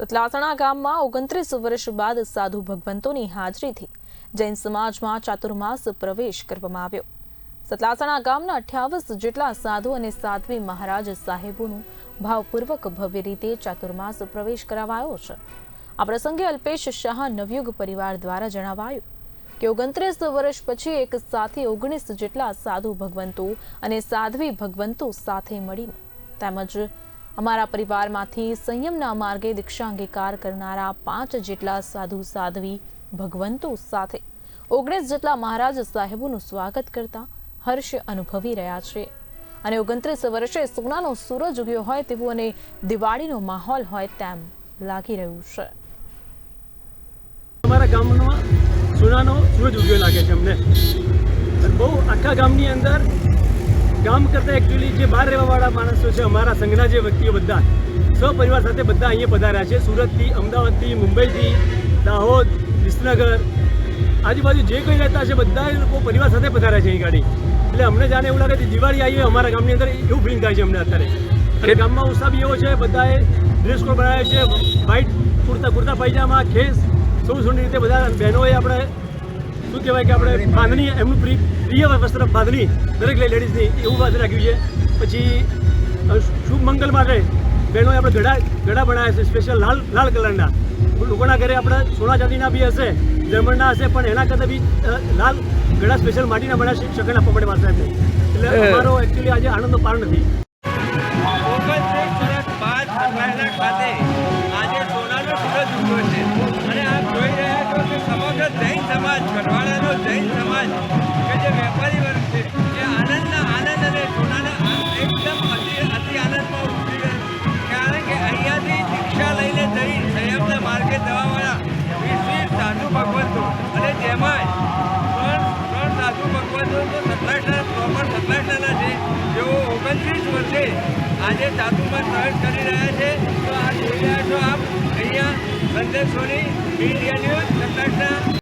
સતલાસણા ગામમાં ઓગણત્રીસ વર્ષ બાદ સાધુ ભગવંતોની હાજરીથી જૈન સમાજમાં ચાતુર્માસ પ્રવેશ કરવામાં આવ્યો. સતલાસણા ગામના અઠ્યાવીસ જેટલા સાધુ અને સાધ્વી મહારાજ સાહેબોનું ભાવપૂર્વક ભવ્ય રીતે ચાતુર્માસ પ્રવેશ કરાવાયો છે. આ પ્રસંગે અલ્પેશ શાહ નવયુગ પરિવાર દ્વારા જણાવાયું કે ઓગણત્રીસ વર્ષ પછી એક સાથે ઓગણીસ જેટલા સાધુ ભગવંતો અને સાધ્વી ભગવંતો સાથે મળીને તેમજ અમારા પરિવારમાંથી સંયમના માર્ગે દીક્ષા અંગીકાર કરનારા પાંચ જેટલા સાધુ સાધવી ભગવંતો સાથે ઓગણીસ જેટલા મહારાજ સાહેબોનું સ્વાગત કરતા હર્ષ અનુભવી રહ્યા છે. અને ઓગણત્રીસ વર્ષે સોનાનો સૂરજ ઉગ્યો હોય તેવું અને દિવાળીનો માહોલ હોય તેમ લાગી રહ્યું છે. અમારા ગામમાં સોનાનો સૂરજ ઉગ્યો લાગે છે અમને. બહુ આખા ગામની અંદર ગામ કરતાં એકચ્યુઅલી જે બહાર રહેવાવાળા માણસો છે અમારા સંઘના જે વ્યક્તિઓ બધા સપરિવાર સાથે બધા અહીંયા પધાર્યા છે. સુરતથી અમદાવાદથી મુંબઈથી દાહોદ વિસનગર આજુબાજુ જે કંઈ રહેતા છે બધા લોકો પરિવાર સાથે પધાર્યા છે અહીં ગાડી. એટલે અમને જાણે એવું લાગે છે દિવાળી આવી અમારા ગામની અંદર એવું ફીલ થાય છે અમને અત્યારે. અને ગામમાં ઉત્સાહ બી એવો છે બધાએ ડ્રેસ કોડ બનાવ્યો છે વ્હાઇટ કુર્તા કુર્તા પાયજામા ખેસ સૌ સુંદર રીતે બધા બહેનોએ આપણે શું કહેવાય કે આપણે બાંધણી એમનું પ્રિય પ્રિય વસ્ત્ર બાંધણી દરેક લેડીઝની એવું વાત રાખ્યું છે. પછી શુભ મંગલ માટે બહેનોએ આપણે ગળા ગળા બનાવ્યા છે સ્પેશિયલ લાલ લાલ કલરના. લોકોના ઘરે આપણે સોના ચાંદીના બી હશે જર્મનના હશે પણ એના કરતાં બી લાલ ગળા સ્પેશિયલ માટીના બનાવ્યા શકે આપવા માટે માણસ એટલે અમારો એકચ્યુઅલી આજે આનંદનો પાર નથી. ઓગણત્રીસ વર્ષ બાદ સફાઈના ખાતે આજે સોનાનો સૂરજ ઉગ્યો છે. અને આપ જોઈ રહ્યા છો કે સમગ્ર જૈન સમાજ ગઢવાડાનો જેમાં ત્રણ ત્રણ સાધુ ભગવંતો તો સતલાસના પ્રોપર સતલાસના છે. જેઓ ઓગણત્રીસ વર્ષે આજે સાધુમાં પ્રવેશ કરી રહ્યા છે. તો આ જોઈ રહ્યા છો આપ અહીંયા સંદેશોની મીડિયા ન્યૂઝ સતલાસના